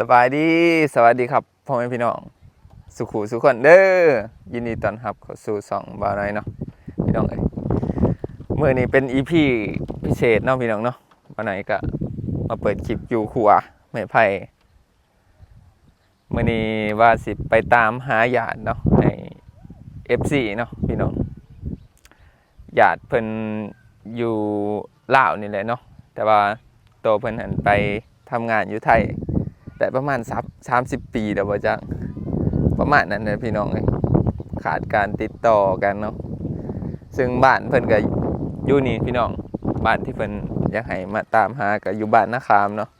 สบายดีสวัสดีครับพ่อแม่พี่น้อง สุขุสุขคนเด้อยินดีต้อนรับเข้าสู่สองบาร์ไนเนาะพี่น้องเอ้ยเมื่อนี้เป็นอีพีพิเศษเนาะพี่น้องเนาะบาร์ไนก็มาเปิดคลิปอยู่ขัวแม่ไผ่เมื่อนี้ว่าสิไปตามหาญาติเนาะใน FC เนาะพี่น้องญาติเพิ่นอยู่ลาวนี่แหละเนาะแต่ว่าโตเพิ่นหันไปทำงานอยู่ไทย แต่ประมาณสักสามสิบปีเดียวบ่จังประมาณนั้นนะพี่น้องเอ้ยขาดการติดต่อกันเนาะซึ่งบ้านเพิ่นก็อยู่นี่พี่น้องบ้านที่เพิ่นอยากให้มาตามหาก็อยู่บ้านนาคามเนาะ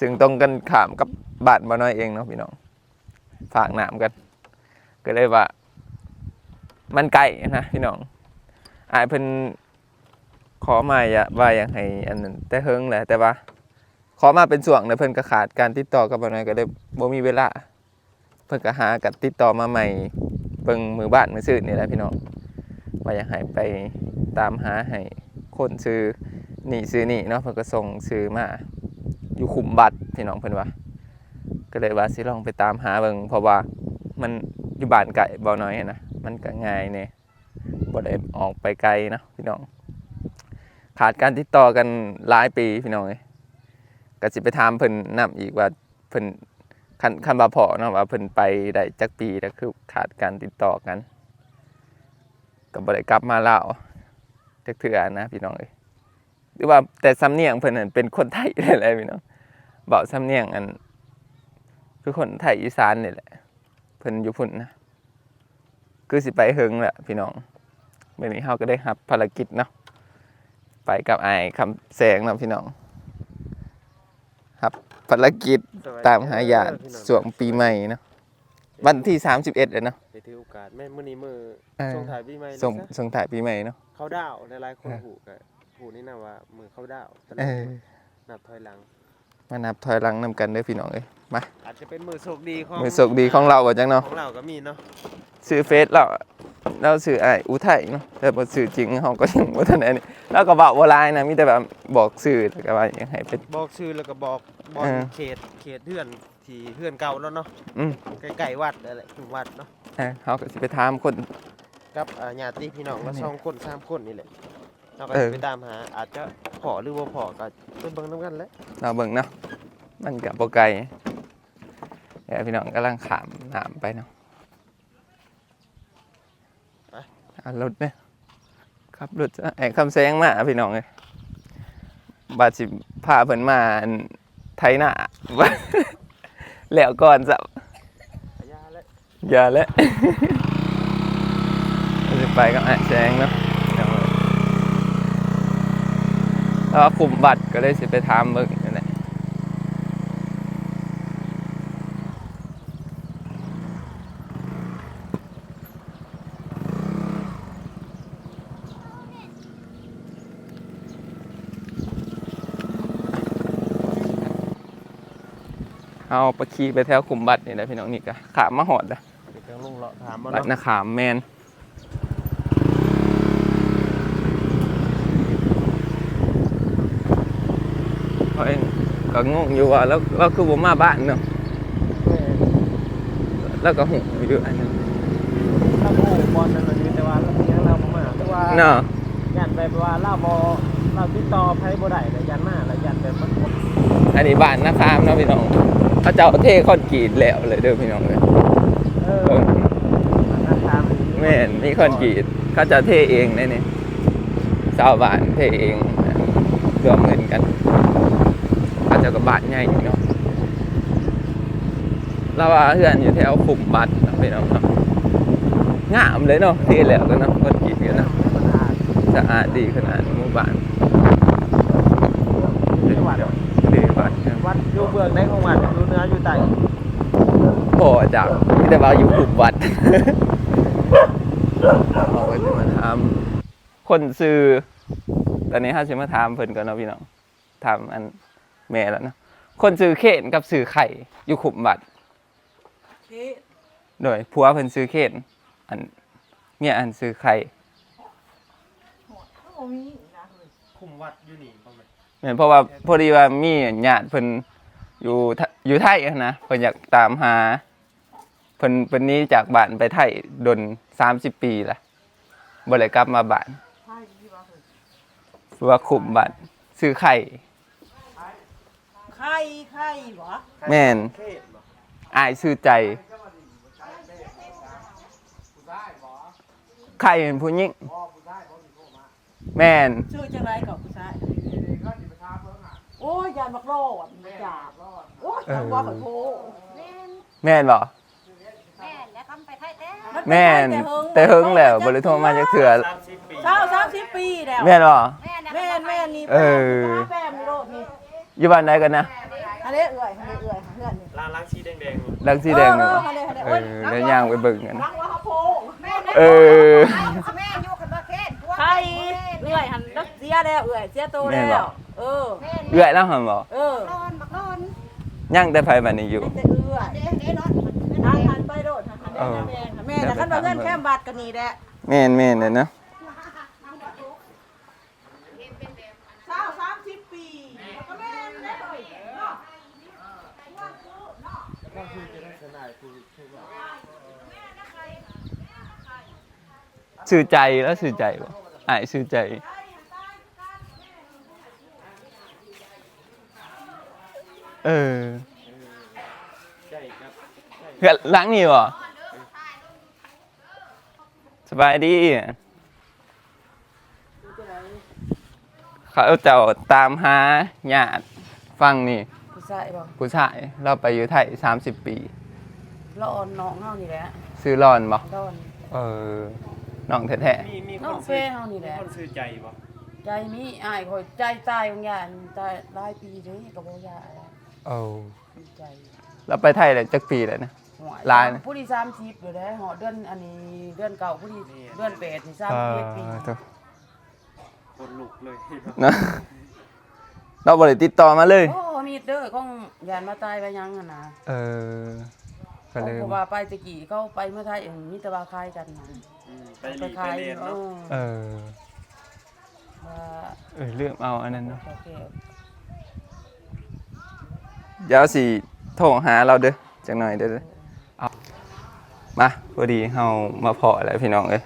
ซึ่งตรงกันขามกับบ้านบ่น้อยเองเนาะพี่น้องฝากน้ำกัน ก็เลยว่า มันไกลนะพี่น้องอายเพิ่นขอมาอย่าว่าอยากให้อันนั้นแต่เฮิงแหละแต่ว่า ขอมาเป็นส่วงนะเพิ่นก็ขาดการติดต่อกับบ่น้อยก็เลยบ่มีเวลา เพิ่นก็หากันติดต่อมาใหม่เบิ่งมือบ้านมือซื่อนี่แหละพี่น้องว่าอยากให้ไปตามหาให้คนซื้อนี่ซื้อนี่เนาะเพิ่นก็ส่งซื้อมาอยู่ขุมบัตรพี่น้องเพิ่นว่า ก็เลยว่าสิลองไปตามหาเบิ่งเพราะว่ามันอยู่บ้านไกลบ่น้อยนะมันก็ง่ายแน่บ่ได้ออกไปไกลนะพี่น้องขาดการติดต่อกันหลายปีพี่น้องเอ้ย ก็สิไปถามเพิ่นนํอีกว่าเพิ่นคันคันว่าพอเนาะว่าเพิ่นไปได้จักปีแล้วคือขาดการติดต่อกันก็บ่ได้กลับมาลาวจักเทื่อนะพี่น้องเอ้ยหรือว่าแต่สำเนียงเพิ่นนั่นเป็นคนไทยแหละพี่น้องเว้าสำเนียงอันคือคนไทยอีสานนี่แหละเพิ่นอยู่พุ่นนะคือสิไปเฮิงแหละพี่น้องมื้อนี้เฮาก็ได้รับภารกิจเนาะไปกับอ้ายคำแสงเนาะพี่น้อง ภารกิจตามหาญาติสวงปีใหม่เนาะวันที่ 31เลยเนาะไปถือโอกาสแม่นมื้อนี้มื้อเออส่งถ่ายปีใหม่ส่งเลยซะส่งถ่ายปีใหม่เนาะเขาดาวหลายๆคนเออหูก็หูนี่นะว่ามื้อเขาดาวตอนเอนั้นอนับถอยหลัง มานับถอยหลังนำกันเด้อพี่น้องเอ้ยมาอาจจะเป็นมื้อโชคดีของมือโชคดีของเราว่าจังเนาะของเราก็มีเนาะชื่อเฟซเราเราชื่อไอ้ายอุทัยเนาะแต่บ่ชื่อจริงเฮาก็ยังบ่ทันได้นี่แล้วก็เว้าบ่หลายนะมีแต่แบบบอกชื่อแล้วก็ว่าอยากให้เป็นบอกชื่อแล้วก็บอกบอกเออเขตเขตเฮือนที่เฮือนเก่าแล้วเนาะอืมใกล้ๆวัดนั่นแหละถึงวัดเนาะเออเฮาก็สิไปถามคนกับอ่าญาติพี่น้องละนี่สองคนสามคนนี่แหละ เราก็เอสิอไปตามหา อาจจะพอหรือบ่พอก็ไปเบิ่งนํกันแหละเราเบิ่งเนาะ มันก็บ่ไกลเดี๋ยวพี่น้องกำลังข้ามน้ำไปเนาะเอารถเนี่ยขับรถจะไอ้คำแซงมาพี่น้องเอ้ยบาดสิพาเพิ่นมาอันไทยหน้า แล้วก่อนสับขยาและอย่าแล้วเราจะไปกับไอ้แซงเนาะพี่น้องเอ้ย แล้วก็คุมบัตรก็ได้สิไปถามเบิ่งนั่นแหละเอาไปขี่ไปแถวขุมบัตรนี่แหละพี่น้องนี่ก็ขามมาหอดละเดี๋ยวจังลุงเลาะถามมาบัตรเนาะนะขามแมนเขาเอง ก็งงอยู่ว่าแล้วเราคือผมมาบ้านเนาะแล้วก็หูอยู่อันนั้นเราโอ้บอลนั่นน่ะอยู่แต่ว่าเราเลี้ยงเราบ่มาแต่ว่าเนาะยันไปว่าเราบอเราติดต่อไพ่บ่ได้แล้วยันมาแล้วยันแบบมันบ่อันนี้บ้านนะขามเนาะพี่น้องเขาเจ้าเทคอนกรีตแล้วเลยเด้อพี่น้องเลยเออเบิ่งราคามันแม่นมีคอนกรีตเขาจะเทเองเลยนี่ชาวบ้านเทเองรวมเงินกัน เขาเจะกับบ้านใหญ่เนาะเราว่าเพื่อนอยู่แถวขุมบัตรเนาะพี่น้องเนาะงามเลยเนาะเทแล้วก็เนาะคอนกรีตกันเนาะมันอาจสะอาดดีขนาดหมู่บ้านจังหวัดดีบ้านครับวัดอยู่เบื้องในของวัดอยู่เหนืออยู่ใต้พอจากมีแต่ว่าอยู่ขุมวัดเราก็จะมาถามคนซื้อตอนนี้ห้าสิมาถามเพิ่นก่อนเนาะพี่น้องถามอัน แม่แล้วเนาะคนซื้อเขนกับซื้อไข่อยู่ขุมบัตรโดยผัวเพิ่นซื้อเขนอันเมียอันซื้อไข่คุมวัดอยู่นี่บ่แม่นเหมือนเพราะว่าพอดีว่ามีญาติเพิ่นอยู่ไทอยู่ไทยอะนะเพิ่นอยากตามหาเพิ่นเพิ่นหนี้จากบ้านไปไทยดน30 ปีละบ่ได้กลับมาบ้านว่าคุมบ้านซื้อไข่ ไข่ไข่บ่แม่นเทศบ่อายซื้อใจ ไข่เป็นผู้หญิงแม่นชื่อจังไรกับผู้ชายโอ้ยยานมักโลดมันจับโอ้ยจังว่าขอโทษแม่นบ่แม่แล้วคำไปไทยแท้มันเป็นแม่นแต่แต่เฮิเฮิงงแล้วบ่ได้โทรมาจักเทื่อสามสิบปีเช้าสามสิบปีแล้วแม่นบ่แม่นะแม่นแม่นนี่เออแป้มนี่โลดนี่ อยู่บ้านไหนกันนะอันนี้เอื่อยอันนี้เอื่อยเพื่อนนี่ลางล้างชีแดงๆนี่ดังสีแดงเอนี่อบ่อันนี้อันนี้เอโอ้ยอแล้วย่างไปเบิ่งกันรักว่าเขาโพแม่นะเออ แม่อยู่กันบ่เคนตัวไข่เอื่อยหันรักเสียแล้วเอื่อยเสียโตแล้วเออ แม่เอื้อยแล้วหั่นบ่เออนอนบักนอนย่างแต่ไผบัดนี้อยู่ แต่เอื่อยเด้เด้นอนทางหันไปโดดทางหันเออแม่แม่แต่คันว่าเงินแค่บาทก็นี่แหละ แม่นแม่นเลยนะ เช้าสามสิบปีก็แม่นได้เลยเนาะ สื่อใจแล้วสื่อใจบ่อายสื่อใจเออใช่ครับเพื่อนหล้างนี่บ่สบายดีเขาเจ้าตามหาญาติฟังนี่ผู้ชายบ่ผู้ชายเราไปอยู่ไทย30ปี ละอ่อนน้องเฮานี่แหละซื้อรอนบ่ละอ่อนเออน้องแท้มีมีคน้อนงเฟซื้อเฮานี่แหมีละคนซื้อใจบ่ใจมีอ้ายคอยใจตายบางอย่างตายหลายปีเด้ก็บ่ยาอะไรๆเออดีใจเราไปไทยได้จักปีแล้วนะ หวยหลายนะ ผู้ที่30อยู่ได้หอเดือนอันนี้เดือนเก่าผู้ที่เดือนแปดนี่เอ31ปีอตัวคนลุกเลยเนอะเราบ่ได้ติดต่อมาเลย โอ้มีเด้อของยานมาตายไปยังหั่นน่ะเออ ก็เลยเพราะว่าไปตะกี้เขาไปเมื่อไทยเองมีแต่ว่าคายกันนะอืมไปไปรีไปขายเรียนเอเนาะอเออว่าเออเลือกเอาอันนั้นเนาะโอเคเดี๋ยวสิโทรหาเราเด้อจังหน่อยเด้อเด้อเอามาพอดีเฮามาพอแล้วพี่น้องเอ้ย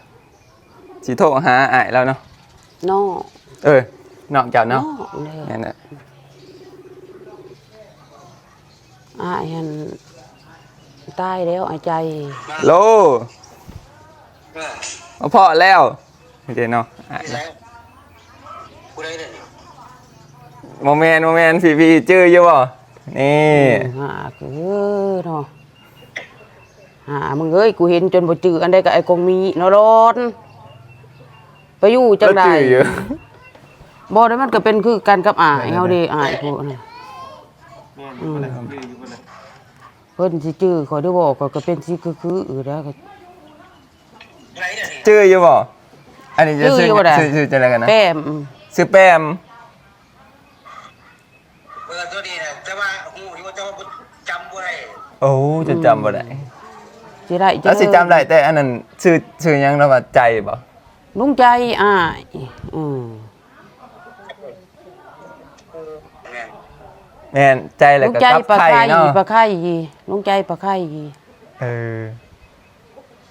สิโทรหาอ้ายแล้วเนาะนอเออน้องเจ้าเนาะเลยนั่นน่ะ อ่าหัน ตายแล้วไอ้ใจโลมาพอแล้วนี่เด้เนาะอ้ายแล้วกูได้เลยนี่โมเมนต์โมเมนต์พี่พี่จื้ออยู่บ่นี่หาคือเนาะหามึงเอ้ยกูเห็นจนบ่จืออันใดก็ไอ้กงมีเนาะร้อนไปอยู่จังไดแล้วจื้ออยู่บ่ได้มันก็เป็นคือกันกับอ้ายเฮาเด้อ้ายพวกนั้น แม่นอยู่คนละยืออยู่คนละ เพิ่นสิจื้อขอยได้บอกก็ก็เป็นสิคือคืออือแล้วก็ ไรเนี่ยนี่จื้ออยู่บ่อันนี้จะจื้อซื้ออยู่บ่ได้ซื้อซื้อจะอะไรกันนะแป้มซื้อแป้มเบอร์ตัวนี้นะแต่ว่าหูที่ว่าจะว่าจำบ่ได้โอ้จะจำบ่ได้สิได้แล้วสิจำได้แต่อันนั้นชื่อชื่อหยังนะว่าใจบ่ลุงใจอ้ายอืม แม่น แม่นใจแล้วลุงก็ใจกับปลาไข่ไข่เนาะปลาไข่ลุงใจปลาไข่เออ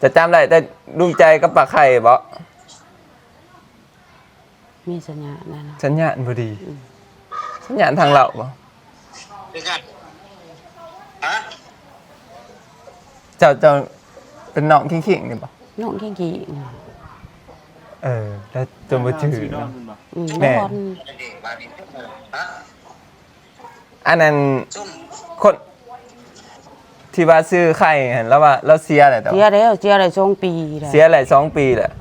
จะจำได้แต่ลุงใจกับปลาไข่บ่มีสัญญาณนั่นนะสัญญาณบ่ดีสัญญาณทางเราบ่เป็นกันฮะเจ้าเจ้าเป็นน้องขิงๆนี่บ่น้องแค่กี่เออแล้วจนบ่ชื่อซื้อนอนเนาะคุณบ่อืมแม่นอนนั่นเองบาดนี้ฮะ อันนั้นซุ่มคนที่ว่าซื้อไข่เห็นแล้วว่าเราเสียแหละแต่เสียว่าแล้วเสียอะไรสองปีแล้วเสียหลายสองปีแหละ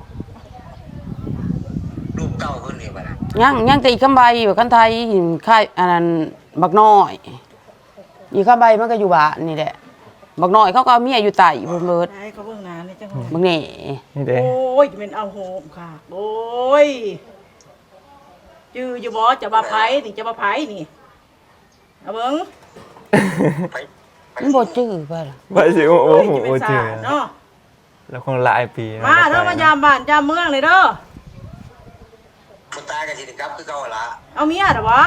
ลูกเก่าเพิ่นนี่บ่ล่ะยังยังแต่อีกคำใบอยู่กันไทยค่ายอันนั้นบักน้อย อีกคำใบมันก็อยู่บ้านนี่แหละ บักน้อยเขาก็เอาเมียอยู่ไต่เพิ่นเบิดไอ้เขาเบิ่งหนานี่จังหวะบักแหน่นี่เด้โอ้ยเป็นเอาโหมค่ะ โอ้ยจืออยู่บ่จะมาไผนี่จะมาไผนี่ เอาเบิ่งไปมันบ่จื้อไปล่ะว่าสิโอ้โหโอ้ยจะโอ้เป็นเจสาอเนาะแล้วคงหลายปีนะมาเด้อมายามบ้านยามเมืองเลยเด้อบ่ตายกันสิได้กลับคือเก่าล่ะเอาเมียเด้อวะ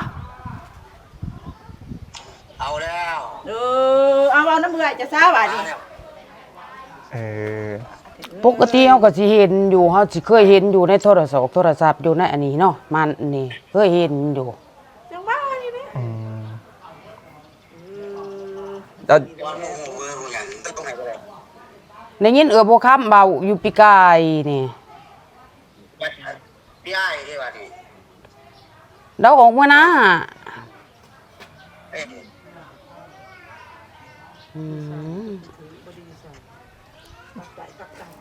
เอาแล้วเออเอาเอาน้ำเบื่อจะซาว่าดิเออปกติเฮาก็สิเห็นอยู่เฮาสิเคยเห็นอยู่ในโทรศัพท์โทรศัพท์อยู่ในอันนี้เนาะมันนี่เคยเห็นอยู่ แล้ววันโมโหเวอร์มึงอย่างต้องตรงไหนก็ได้ได้ยินเอือบ่คำเบาอยู่ปีกายนี่พี่ไอ้ที่ว่านี่เดาออกมานะเอ้ยอืม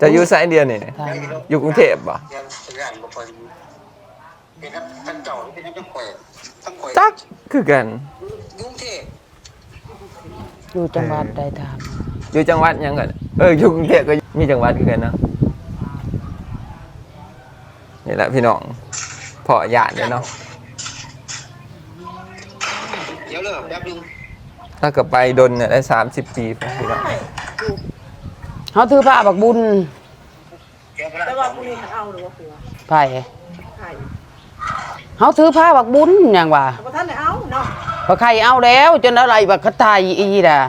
จะอยู่ไซน์เดียวนี่อยู่กรุงเทพบ่ยังสัญญาณบ่ค่อยเป็นทั้งเจ้าเป็นทั้งจังข่อยทั้งข่อยจักคือกันกรุงเทพ อยู่จังหวัดใดทางอยู่จังหวัดหยังกันเอออยู่กรุงเทพก็มีจังหวัดคือกันเนาะนี่แหละพี่น้องพอญาติเนี่ยเนาะเดี๋ยวเลิกแป๊บนึงถ้าเกิดไปดนเนี่ยได้สามสิบปีพอพี่น้องเฮาถือผ้าบักบุญเดี๋ยวแต่ว่ากูนี่เอาหรือว่าผัวไผไข่เฮาถือผ้าบักบุญหยังว่าบ่ทันได้เอาเนาะ บ่ใครเอาแล้ว จนอะไรบักกะไทยอีด่ะ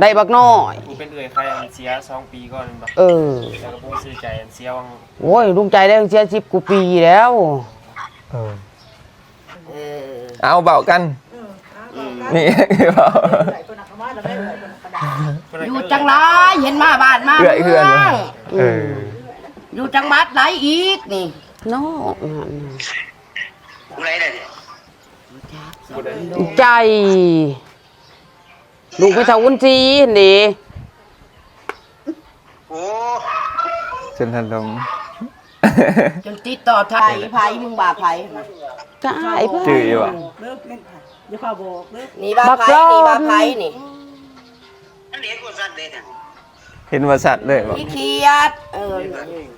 ได้บักน้อยกูเป็นเอ่ยใครอันเสียสองปีก่อนบักเออ แล้วก็ปูซื้อใจอันเสียวังโอ้ยลุงใจได้เสีย10กว่าปีแล้ว เออเอาเบากันเออเอาเอานี่คือเบาใส่ตัวหนักมาแล้วได้เลยตัวหนักกระดาษอยู่จังไรเห็นมาบ้านมาเอื่อยเอื่อยเอออยู่จังหวัดไหนอีกนี่น้องกูไรได้เนี่ย ใจ ลูกไปเท่าวุ้นจีนี่โอ้จนทันลมจนติดต่อไทยไผมึงบ่าไผก็อายเพื่อจืดอยู่อะเลิกเล่นค่ะอย่าพาบอกเลิกนี่บ่าไผนี่บ่าไผนี่นั่นเด็กกูสั่นเด็กเนี่ยเห็นว่าสัตว์เลยบ่อีเขียดเออ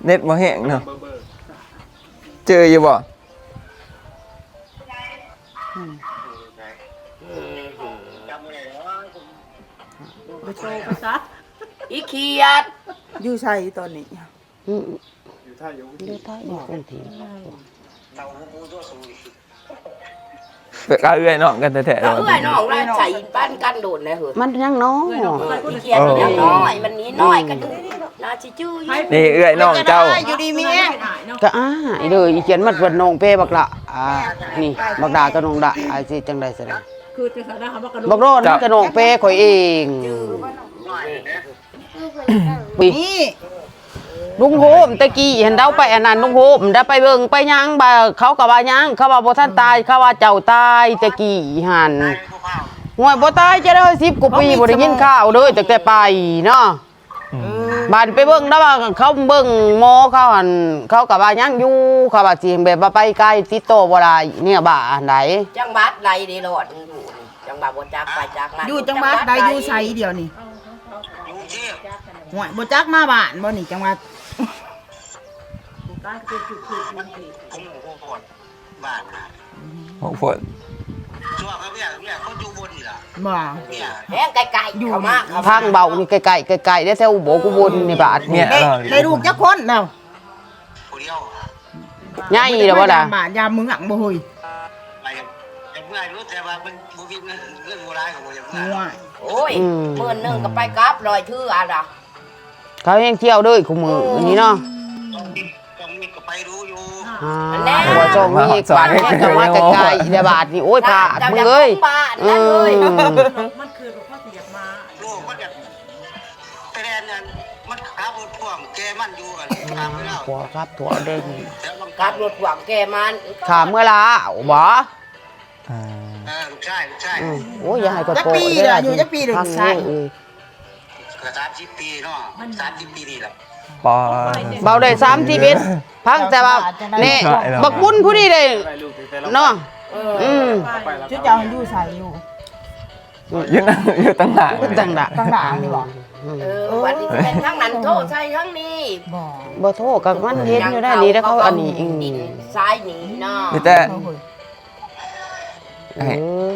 เน็ตบ่แห้งเนาะเจออยู่บ่ โชว์ไปซะอีเขียดอยู่ใส่ตอนนี้อืมอยู่ท่าอยู่อยู่ท่าอยู่คนทีเต่าหูตัวสูงไปกาเอื้อยน้องกันแท้ๆเอาเนาะเอื้อยน้องแล้วใส่ปั้นกันโดดเลยเหอะมันยังน้องอีเขียดมันยังน้อยมันนี้น้อยกันอยู่น่าสิจื้ออยู่นี่เอื้อยน้องเจ้าอยู่ดีมีแห้งก็อ้ายเลยอีเขียนมันเป็นน้องเป้บักละอ่านี่บักดากับน้องดาอาสิจังได๋ซะเด้อ คือจะเขาได้คำว่ากระโดบัดกโรดมันกับน้องเป้ข่อยเองปีนี่ลุงโฮมตะกี้เห็นเดาไปอันนั้นลุงโฮมได้ไปเบิ่งไปยังบ่าเขาก็ว่ายังเขาว่าบ่ทันตายเขาว่าเจ้าตายตะกี้หั่นกูเผาห่วยบ่ตายจะได้10กว่าปีบ่ได้ยินข่าวเลยตั้งแต่ไปเนาะบานไปเบิ่งแล้วว่าเขาเบิ่งหมอเขาหั่นเขาก็ว่ายังอยู่เขาว่าสิแบบว่าไปไกลติดต่อบ่ได้เนี่ยบ้าอันใดจังหวัดใดได้รอดอยู่นี่ จังหวัดบ่จักไปจักมาอยู่จังหวัดใดอยู่ใส่เดียวนี่กรุงเทพห่วยบ่จักมาบ้านบ่นี่จังหวัดผมโอ้โหบ้านนะโอ้ฝนช่วงเขาเนี่ยเนี่ยเขาอยู่บนนี่ล่ะบ่เนี่ยแห้งไกลๆเข้ามาเข้าทางเบานี่ไกลๆไกลๆได้แถวอุโบกุบลนี่บาดเนี่นี่ยได้เราได้ลูกจักคนแล้วคนเดียวใหญ่แล้วบ่ล่ะบ้านยามมึงอังบ่เฮ้ยไปยังเมื่อยรู้แต่ว่ามันบูวิเงินเงินโบราณของผมยังเมื่อยห่วยโอ้ยมื้อหนึงก็ไปกลับลอยชื่ออะไรเขายังเที่ยวเด้อคุมืออันนี้เนาะต้องมีก็ไปรู้อยู่อ่าหัวจงมีกบ้านแค่ก็มาไกลๆเดี๋ยวบาดนี่โอ้ยพลาดมึงเอ้ยบ้านอืนั่นเลยมมันคือแบบพ่อเสียมาโลกมันจะแต่แดนนั้นมันขาบนพ่วงแกมันอยู่กันตามไปแล้วหัวครับถั่วเด้งแล้วมันกลับรถหวังแกมันขาเมื่อลาบ่อ่าเออลูกชายลูกชายอืมโอ้ยอย่าให้กดจักโปะปีเด้เด้อออยู่จักปีเด้อพังใส่เอ้ยก็สามสิบปีเนาะสามสิบปีนี่แหละปอ เบาได้31พังแต่ว่านี่บักบุญผู้นี้ได้ได้ลูกแต่ละเนาะอืมชุดเจ้าอยู่ใส่อยู่อยู่นั่งอยู่ตั้งหลังจังดะข้างหลังนี่บ่เออวันนี้เป็นทั้งนั้นโทษใช่ทั้งนี้บ่บ่โทษกับมันเห็นอยู่ได้นี่แล้วเขาอันนี้อืมดินซ้ายหนีเนาะมีแต่ เออ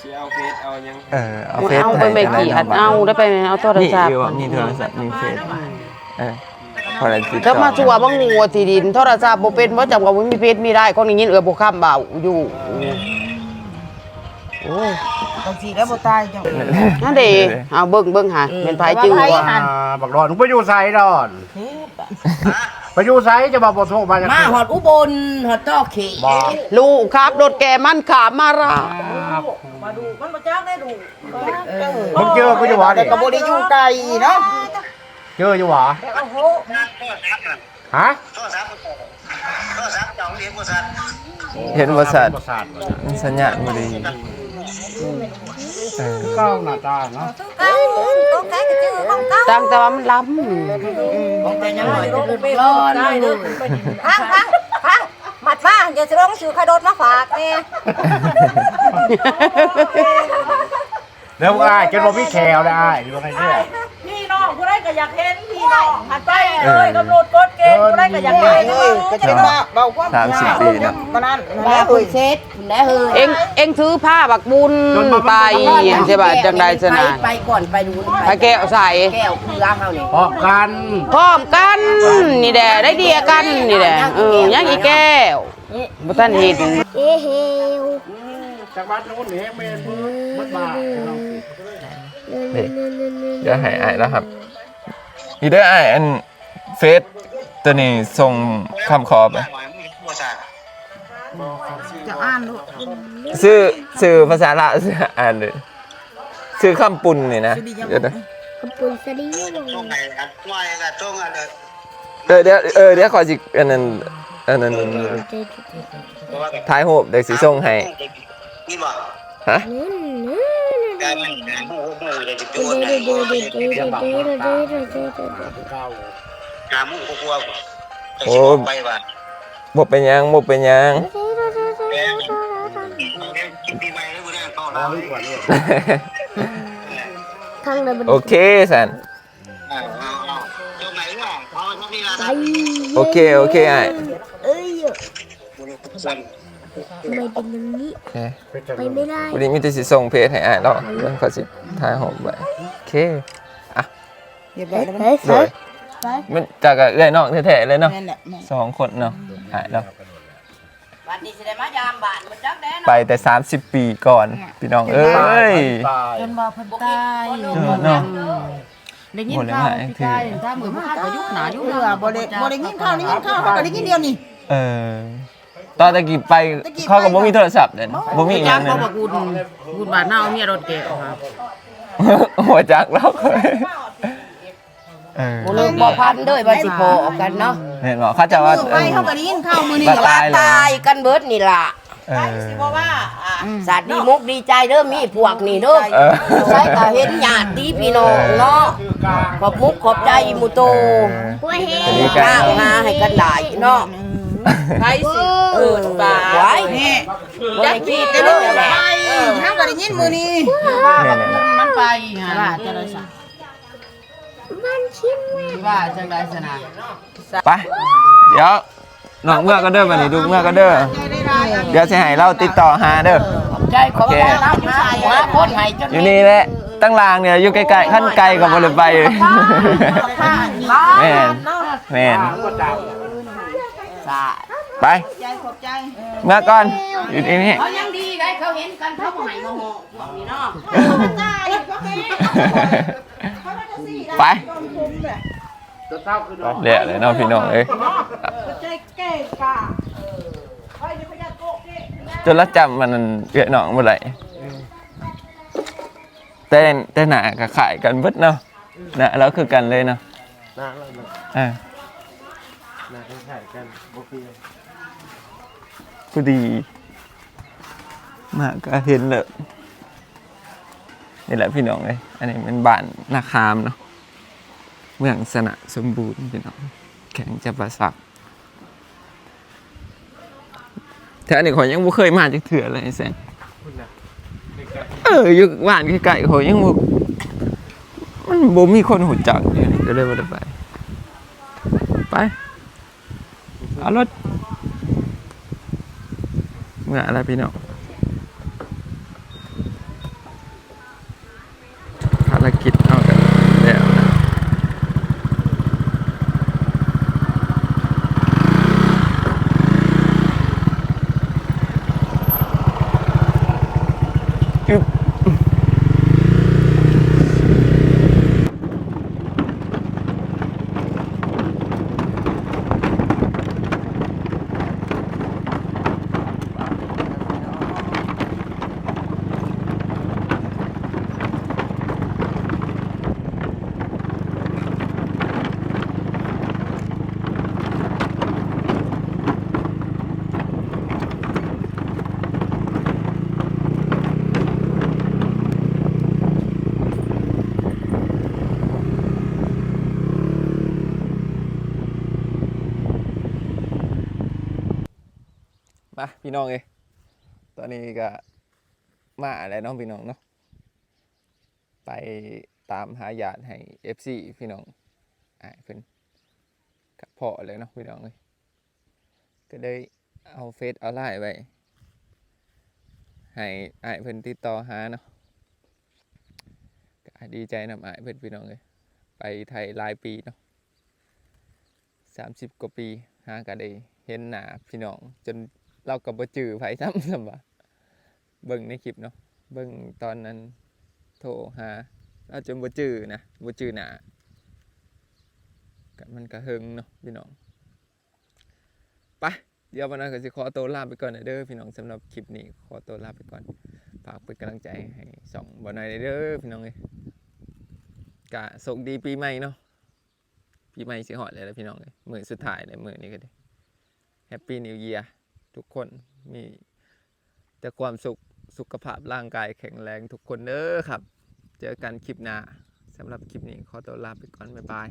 สิเอาเฟซเอาหยังเออเอาเอาเฟซไปไม่กี่อันเอาได้ไปเอาโทรนี่ศัพท์อยู่ว่ามีโทรศัพท์มีเฟซเออพอแล้วติดถ้าต่อมาชัวบ่งัวที่ดินโทรศัพท์บ่เป็นบ่จำว่าบ่มีเพชรมีได้คนนี้ยินเอือบ่ค้ำเบาอยู่โอ้ยบางทีแล้วบ่ตายจังนั่นเด้เอาเบิ่งเบิ่งหาเป็นไผจื้อว่า อ่าบักดอนไปอยู่ไสดอน ไปอยู่ไสจะมาบ่โทรมาจังมาหอดอุบลหอดต้อเขบ่ลูกครับรถแกมันขามมารามาดูมันบ่จักได้ดูมึงเจอกูอยู่หวะแต่นี่ก็บ่ได้อยู่ไกลเนาะเจออยู่หวะโทษครับน่ะฮะโทษครับโทษครับจองเรียนบริษัทเห็นบริษัทบริษัทสัญญาณบ่ดีเออ เก้าหน้าตาเนาะเก้าตัวแก่ก็ชื่อของเก้าตั้งแต่ว่ามันล้แต่ยังน้อยก็บ่รอดได้เด้อ พังพังพังมัดมาเดี๋ยวจะลงชื่อขดดมาฝากแน่เดี๋ยวอ้ายจนบ่มีแขวแล้วอ้ายดูไงเนี่ยพี่น้ องผู้ใดก็อยากเห็นพี่น้องหันไปเลยกำหนดกฎเกณฑ์ผู้ใดก็อยากเห็นเลยก็จะมาเบาความสามสิบปีเนาะมานั่นมาแล้วคุเฮ้ยยเช็ดคุณได้เฮ้ยำเอ็งเอ็งถือผ้าบักบุญไปใช่ป่ะจังใดสนานไปก่อนไปดูไปแก้วใส่แก้วคือร้านเฮานี่พบกันพร้อมกันนี่แหละได้เดียกันนี่แหละเออยังอีแก้วบ่ทันเห็นจากบ้านนู้นนี่แม่นมืดบ้านี่เดี๋ยวให้อ้ายแล้วครับ นี่เด้ออ้ายอันเฟซตัวนี้ส่งคำขอไปหน่อยมึงบริษัทจะอ่านลูกชื่อชื่อภาษาลาวชื่ออ่านเลยชื่อคำปุ่นนี่นะเดี๋ยวนะช่วงไหนครับว่าอะไรกันช่วงอะไรเออเดี๋ยวเออเดี๋ยวขอสิอันนั้นอันนั้นเพราะว่าถ่ายรูปเด็กสิส่งให้นี่บอก ฮะการมันการหูหูเลยจะโดนไหนการมุ้งกลัวกว่าไปว่าบ่เป็นหยังบ่เป็นหยังแกปีใหม่แล้วกูได้เข้าแล้วโอเคสันเอาเอาเอาช่วงไหนล่ะเอาช่วงนี้ละโอเคโอเคอ้ายส่วนโอเควันนี้มีแต่สิส่งเพจให้อ้ายแล้วเดี๋ยวขอสิถ่ายรูปไว้โอเคเรียบร้อยแล้วมั้ยเลยมันจากกับเอื้อยน้องแท้ๆเลยเนาะนั่นแหละแม่สองคนเนาะอ้ายแล้ววันนี้สิได้มายามบ้านบ่จักแด้ไปแต่ 30 ปีก่อนพี่น้องเอ้ย ตายจนว่าเพิ่นตายเออเนาะ ได้ยินหมดแล้วข่าวหายพี่ทีกายถ้าเหมือนพาก็ยุคหนายุคเรือบ่ได้บ่ได้ยินข่าวได้ยินข่าวเขาก็ได้ยินเดียวนี่เออ ตอนตะกี้ไปเขาก็บ่มีโทรศัพท์เลยนะบ่มีอีหจัยักงเลบ่ยบักบุญบุญบาดหน้าเอาเมียรถแก้วครับหัวจักแล้วเคยเออบ่เลิกบ่พันเด้อว่าสิพอออกกันเนาะเห็นบอกเขาจะว่า มือไปเขาก็ได้ยินข่าวมื้อนี้ว่าว่าตายเลยตายกันเบิดนี่ล่ะเออเพราะว่าอ่าสัตว์ดีมุกดีใจเด้อมีพวกนี่เด้อเออใช้ก็เห็นญาติดีพี่น้องเนาะขอบมุกขอบใจหมู่โตจะดีกัข้านวหาให้กันหลายเนาะ ไผสิเออตาไว้นี่บ่ได้คิดแต่เด้ลูอกแหละไปเฮาก็ได้ยินมื้อนี้เนี่ยเนี่ยเนี่ยมันไปหาว่าจะได้ซะว่าจังใดสนานไปเดี๋ยวน้องเมื่อก็เด้อบัดนี้ดูเมื่อก็เด้อเดี๋ยวสิให้เราติดต่อหาเด้อขอบใจขอบใจนะอยู่ใส่หาคนให้จนอยู่นี่แหละตั้งรางเนี่ยอยู่ใกล้ๆขั้นไกลกับ่ได้ไปแม่นแม่น สาไปใจขอบใจเมื่อก่อนอยู่ที่นี่เขายังดีได้เขาเห็นกันเขาบ่ให้มาหอพวกนี้เนาะไปจะเศร้าคือน้องเละเลยเนาะพี่น้องเอ้ยใจแก่กะเฮ้ยเดี๋ยวพยาโกะนี่จนละจำมันเอื้อน้องบ่ได้แต่แต่หน้าก็ขายกันเบิดเนาะหน้าแล้วคือกันเลยเนาะน่ารักอ่าน่ายกันบ่เปลี่ยนพอดี มาก็เห็นเลยนี่แหละพี่น้องเลยอันนี้เป็นบ้านนาคามเนาะเมืองสนะสมบูรณ์พี่น้องแข็งจะประสักแต่อันนี้ขอยยังบ่เคยมาจากเถื่อเลยไอ้แซงเอออยู่บ้านใกล้ๆขอยยังบ่มันบ่มีคนหูจักอยู่นี่ก็เลยบ่ได้ไป ไป เอารถเมื่ออะไรพี่น้อง มาพี่น้องเอ้ยตอนนี้ก็มาอะไรน้องพี่น้องเนาะไปตามหาญาติให้ FC พี่น้องอ่าเพิ่นกับพ่อเลยเนาะพี่น้องเอ้ยก็ได้เอาเฟซเอาไลน์ไว้ให้อ้ายเพิ่นติดต่อหาเนาะก็ดีใจนำอ้ายเพิ่นพี่น้องเอ้ยไปไทยหลายปีเนาะ30กว่าปีหาก็ได้เห็นหน้าพี่น้องจน เราก็บ่จือไผซ้ำซ้ำว่าเบิ่งในคลิปเนาะเบิ่งตอนนั้นโทรหาเราจนบ่จือนะบ่จือหนามันก็เฮงเนาะพี่น้องไปเดี๋ยววันนั้นก็สิขอตัวลาไปก่อนนะเด้อพี่น้องสำหรับคลิปนี้ขอตัวลาไปก่อนฝากเป็นกำลังใจให้สองบ่หน่อยเด้อพี่น้องเอ้ยกะสกดีปีใหม่เนาะปีใหม่สิฮอดแล้วล่ะพี่น้องเอ้ยมือสุดท้ายแล้วมื้อนี้ก็ได้แฮปปี้นิว e ย r ทุกคนมีแต่ความสุขสุขภาพร่างกายแข็งแรงทุกคนเด้อครับ เจอกันคลิปหน้าสำหรับคลิปนี้ขอตัวลาไปก่อนบ๊ายบาย